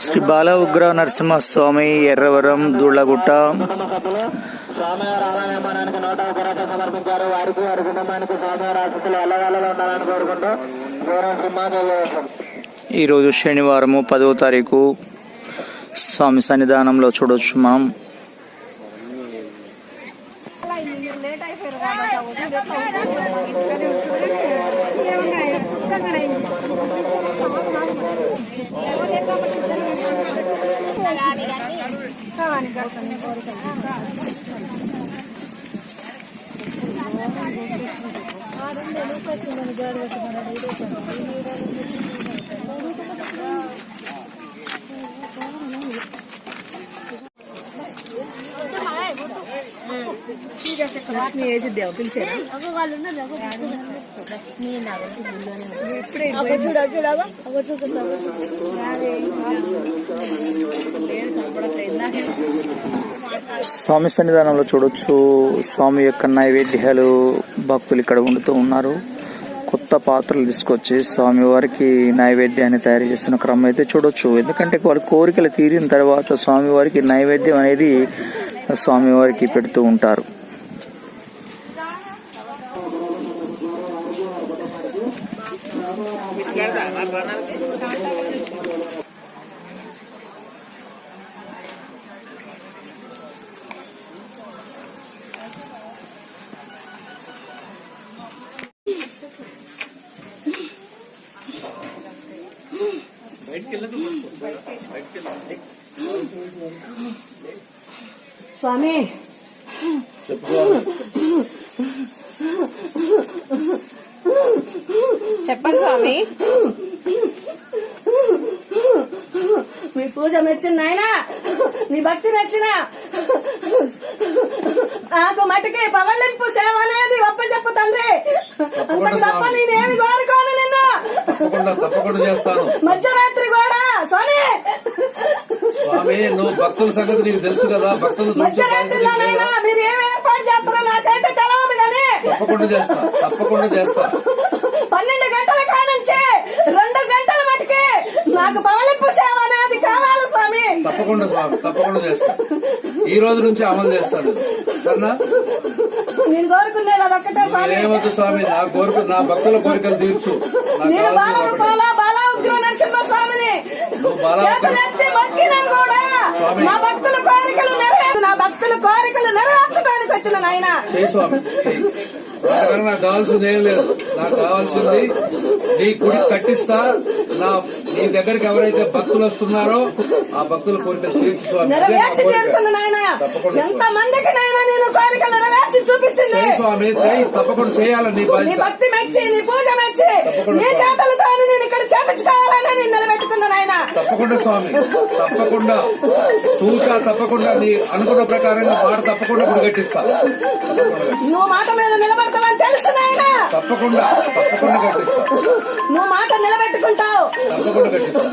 శ్రీ బాల ఉగ్ర నరసింహస్వామి ఎర్రవరం దూళ్ళగుట్ట కుటుంబ సభ్యులు స్వామివారి ఆలయమానానికి నూట ఒక రూపాయ సమర్పించారు. వారికి వారి కుటుంబానికి స్వామివారి ఆశస్సులు ఎల్లవేళలో ఉండాలని కోరుకుంటూ పూర్వం సింహాదేవి వేషం ఈరోజు శనివారము పదవ తారీఖు స్వామి సన్నిధానంలో చూడొచ్చు మనం. మీ ఏజ్ దేవ పిలిచేదా స్వామి సన్నిధానంలో చూడొచ్చు. స్వామి యొక్క నైవేద్యాలు భక్తులు ఇక్కడ వండుతూ ఉన్నారు. కొత్త పాత్రలు తీసుకొచ్చి స్వామి వారికి నైవేద్యాన్ని తయారు చేస్తున్న క్రమం అయితే చూడొచ్చు. ఎందుకంటే వాళ్ళ కోరికలు తీరిన తర్వాత స్వామివారికి నైవేద్యం అనేది స్వామివారికి పెడుతూ ఉంటారు. స్వామి. చెప్పండి స్వామి. మీ పూజ మెచ్చిన నాయన నీ భక్తి మెచ్చిన. నాకు మటుకి పవళ్ళింపు సేవ అనేది ఒప్ప చెప్పు తండ్రి అంతకు తప్ప నేనేమి కోరుకోను నిన్ను. తప్పకుండా చేస్తాను. మధ్యరాత్రి నువ్వు భక్తుల సంగతి నీకు తెలుసు కదా భక్తులు తప్పకుండా చేస్తా తప్పకుండా చేస్తా. పన్నెండు గంటల కానుంచి రెండు గంటల మటుకి నాకు పవళింపు సేవ అనేది కావాలి స్వామి. తప్పకుండా స్వామి తప్పకుండా చేస్తా. ఈ రోజు నుంచి అమలు చేస్తాడు సరేనా? నేను కోరుకునేది అదొక్కటే స్వామి. నా కోరిక నా భక్తుల కోరికలు తీర్చు. నేను బాల కావాల్సింది ఒకటే. బాల బాల ఉగ్ర నరసింహ స్వామిని నువ్వు బాల ఉగ్ర- చేతులెత్తి మొక్కినా కూడా స్వామి. నా భక్తుల కోరికలు నెరవేరు నా భక్తుల కోరికలు నెరవేర్చడానికి వచ్చిన నాయన. నాకు కావాల్సింది ఏం లేదు. నాకు కావాల్సింది నీ గుడి కట్టిస్తా. నా నీ దగ్గరికి ఎవరైతే భక్తులు వస్తున్నారో ఆ భక్తుల కోరికలు తీర్చు స్వామి. కోరిక. ఎంత మందికి నాయన నేను కోరికలు నెరవేర్చి చూపించింది? స్వామి తప్పకుండా చేయాలి నీ భక్తి మెచ్చి నీ పూజ మెచ్చి. నీ చేతులతో తప్పకుండా స్వామి. తప్పకుండా. చూసా తప్పకుండా నీ అనుకున్న ప్రకారంగా మాట తప్పకుండా గుడి కట్టిస్తా నువ్వు మాట మీద నిలబడతావని తెలుసు నాయన. తప్పకుండా తప్పకుండా కట్టిస్తా. నువ్వు మాట నిలబెట్టుకుంటావు. తప్పకుండా కట్టిస్తా.